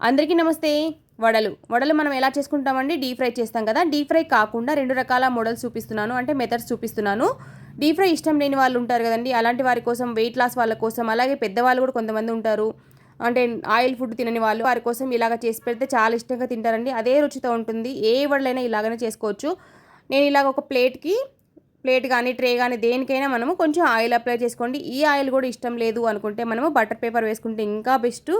అందరికీ నమస్తే. వడలు. వడలు మనం ఎలా చేసుకుంటామండి? డీప్ ఫ్రై చేస్తాం కదా. డీప్ ఫ్రై కాకుండా రెండు రకాల మోడల్స్ చూపిస్తున్నాను. అంటే మెథడ్స్ చూపిస్తున్నాను. డీప్ ఫ్రై ఇష్టం లేని వాళ్ళు ఉంటారు కదండి. అలాంటి వారి కోసం వెయిట్ లాస్ వాళ్ళ కోసం అలాగే పెద్దవాళ్ళు కూడా కొంతమంది ఉంటారు. అంటే ఆయిల్ ఫుడ్ తినని వాళ్ళు వారి కోసం ఇలాగ చేసి పెడితే చాలా ఇష్టంగా తింటారండి. అదే రుచితో ఉంటుంది. ఏ వడలైనా ఇలాగనే చేసుకోవచ్చు. నేను ఇలాగ ఒక ప్లేట్కి ప్లేట్ కానీ ట్రే కానీ దేనికైనా మనము కొంచెం ఆయిల్ అప్లై చేసుకోండి. ఈ ఆయిల్ కూడా ఇష్టం లేదు అనుకుంటే మనము బటర్ పేపర్ వేసుకుంటే ఇంకా బెస్ట్.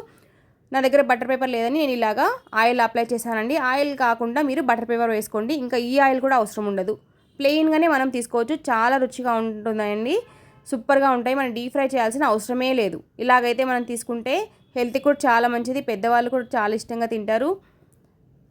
నా దగ్గర బటర్ పేపర్ లేదని నేను ఇలాగా ఆయిల్ అప్లై చేశానండి. ఆయిల్ కాకుండా మీరు బటర్ పేపర్ వేసుకోండి. ఇంకా ఈ ఆయిల్ కూడా అవసరం ఉండదు. ప్లెయిన్గానే మనం తీసుకోవచ్చు. చాలా రుచిగా ఉంటుందండి. సూపర్గా ఉంటాయి. మనం డీప్ ఫ్రై చేయాల్సిన అవసరమే లేదు. ఇలాగైతే మనం తీసుకుంటే హెల్త్ కూడా చాలా మంచిది. పెద్దవాళ్ళు కూడా చాలా ఇష్టంగా తింటారు.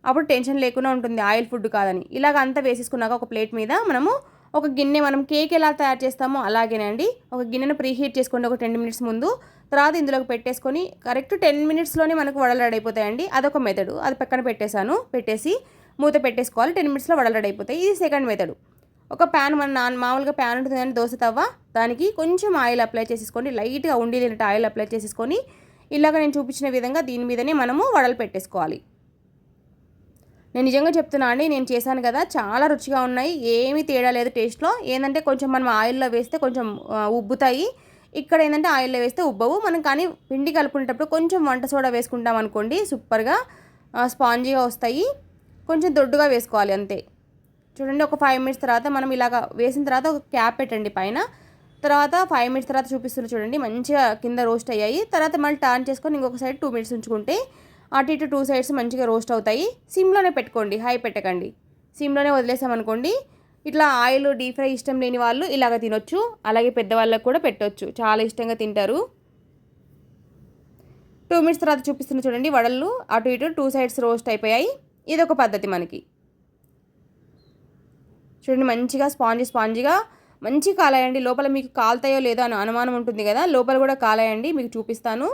అప్పుడు టెన్షన్ లేకుండా ఉంటుంది. ఆయిల్ ఫుడ్ కాదని. ఇలాగ అంతా వేసేసుకున్నాక ఒక ప్లేట్ మీద మనము ఒక గిన్నె మనం కేక్ ఎలా తయారు చేస్తామో అలాగేనండి. ఒక గిన్నెను ప్రీహీట్ చేసుకోండి ఒక టెన్ మినిట్స్ ముందు. తర్వాత ఇందులోకి పెట్టేసుకొని కరెక్ట్ టెన్ మినిట్స్లోనే మనకు వడలు రెడీ అయిపోతాయండి. అదొక మెథడు. అది పక్కన పెట్టేశాను. పెట్టేసి మూత పెట్టేసుకోవాలి. టెన్ మినిట్స్లో వడలు రెడీ అయిపోతాయి. ఇది సెకండ్ మెథడు. ఒక ప్యాన్ మన నాన్ మామూలుగా ప్యాన్ ఉంటుంది దోశ తవ్వ. దానికి కొంచెం ఆయిల్ అప్లై చేసేసుకోండి. లైట్గా ఉండి తినట్టు ఆయిల్ అప్లై చేసేసుకొని ఇలాగ నేను చూపించిన విధంగా దీని మీదనే మనము వడలు పెట్టేసుకోవాలి. నేను నిజంగా చెప్తున్నా అండి నేను చేశాను కదా చాలా రుచిగా ఉన్నాయి ఏమీ తేడా లేదు టేస్ట్లో. ఏంటంటే కొంచెం మనం ఆయిల్లో వేస్తే కొంచెం ఉబ్బుతాయి. ఇక్కడ ఏంటంటే ఆయిల్లో వేస్తే ఉబ్బవు. మనం కానీ పిండి కలుపుకునేటప్పుడు కొంచెం వంట సోడా వేసుకుంటాం అనుకోండి సూపర్గా స్పాంజీగా వస్తాయి. కొంచెం దొడ్డుగా వేసుకోవాలి అంతే. చూడండి ఒక ఫైవ్ మినిట్స్ తర్వాత మనం ఇలాగ వేసిన తర్వాత ఒక క్యాప్ పెట్టండి పైన. తర్వాత ఫైవ్ మినిట్స్ తర్వాత చూపిస్తున్నారు చూడండి మంచిగా కింద రోస్ట్ అయ్యాయి. తర్వాత మళ్ళీ టర్న్ చేసుకొని ఇంకొక సైడ్ టూ మినిట్స్ ఉంచుకుంటే అటు ఇటు టూ సైడ్స్ మంచిగా రోస్ట్ అవుతాయి. సిమ్లోనే పెట్టుకోండి. హై పెట్టకండి. సిమ్లోనే వదిలేసామనుకోండి ఇట్లా ఆయిల్ డీప్ ఫ్రై ఇష్టం లేని వాళ్ళు ఇలాగ తినొచ్చు. అలాగే పెద్దవాళ్ళకు కూడా పెట్టవచ్చు చాలా ఇష్టంగా తింటారు. టూ మినిట్స్ తర్వాత చూపిస్తున్న చూడండి వడళ్ళు అటు ఇటు టూ సైడ్స్ రోస్ట్ అయిపోయాయి. ఇది ఒక పద్ధతి మనకి. చూడండి మంచిగా స్పాంజీ స్పాంజీగా మంచి కాలాయండి. లోపల మీకు కాలుతాయో లేదో అని అనుమానం ఉంటుంది కదా లోపల కూడా కాలాయండి. మీకు చూపిస్తాను.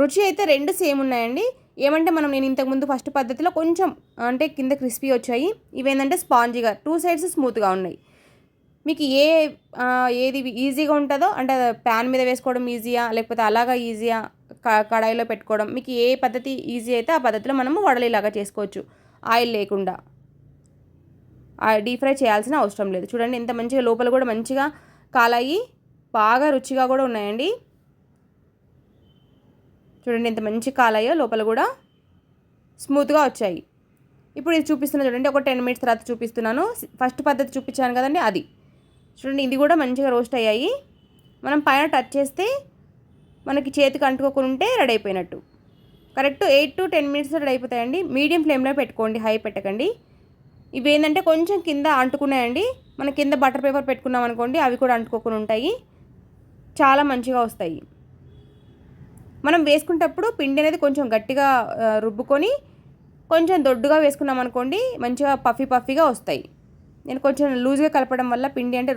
రుచి అయితే రెండు సేమ్ ఉన్నాయండి. ఏమంటే మనం నేను ఇంతకుముందు ఫస్ట్ పద్ధతిలో కొంచెం అంటే కింద క్రిస్పీ వచ్చాయి. ఇవేంటంటే స్పాంజీగా టూ సైడ్స్ స్మూత్గా ఉన్నాయి. మీకు ఏ ఏది ఈజీగా ఉంటుందో అంటే ప్యాన్ మీద వేసుకోవడం ఈజీయా లేకపోతే అలాగా ఈజీయా కడాయిలో పెట్టుకోవడం మీకు ఏ పద్ధతి ఈజీ అయితే ఆ పద్ధతిలో మనము వడలేలాగా చేసుకోవచ్చు. ఆయిల్ లేకుండా. డీప్ ఫ్రై చేయాల్సిన అవసరం లేదు. చూడండి ఎంత మంచిగా లోపల కూడా మంచిగా కాలాయి బాగా రుచిగా కూడా ఉన్నాయండి. చూడండి ఎంత మంచి కాలయ్యో లోపల కూడా స్మూత్గా వచ్చాయి. ఇప్పుడు ఇది చూపిస్తున్నా చూడండి ఒక టెన్ మినిట్స్ తర్వాత చూపిస్తున్నాను. ఫస్ట్ పద్ధతి చూపించాను కదండి అది. చూడండి ఇది కూడా మంచిగా రోస్ట్ అయ్యాయి. మనం పైన టచ్ చేస్తే మనకి చేతికి అంటుకోకుండా ఉంటే రెడీ అయిపోయినట్టు. Correct eight to ten minutes ready అయిపోతాయండి. మీడియం ఫ్లేమ్లో పెట్టుకోండి హై పెట్టకండి. ఇవి ఏంటంటే కొంచెం కింద అంటుకున్నాయండి. మన కింద బటర్ పేపర్ పెట్టుకున్నాం అనుకోండి అవి కూడా అంటుకోకుండా ఉంటాయి. చాలా మంచిగా వస్తాయి. మనం వేసుకునేటప్పుడు పిండి అనేది కొంచెం గట్టిగా రుబ్బుకొని కొంచెం దొడ్డుగా వేసుకున్నాం అనుకోండి మంచిగా పఫీ పఫీగా వస్తాయి. నేను కొంచెం లూజ్గా కలపడం వల్ల పిండి అంటే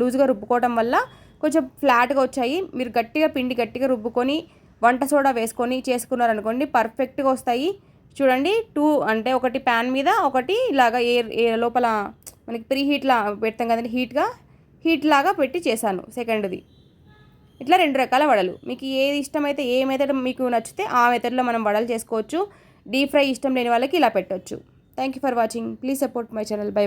లూజ్గా రుబ్బుకోవడం వల్ల కొంచెం ఫ్లాట్గా వచ్చాయి. మీరు గట్టిగా పిండి గట్టిగా రుబ్బుకొని వంట సోడా వేసుకొని చేసుకున్నారనుకోండి పర్ఫెక్ట్గా వస్తాయి. చూడండి టూ అంటే ఒకటి ప్యాన్ మీద ఒకటి ఇలాగా ఏ లోపల మనకి ప్రీ హీట్లా పెడతాం కదండి హీట్గా హీట్ లాగా పెట్టి చేశాను సెకండ్ది. ఇట్లా రెండు రకాల వడలు. మీకు ఏది ఇష్టమైతే ఏ మెథడ్ మీకు నచ్చితే ఆ మెథడ్లో మనం వడలు చేసుకోవచ్చు. డీప్ ఫ్రై ఇష్టం లేని వాళ్ళకి ఇలా పెట్టవచ్చు thank you for watching please support my channel bye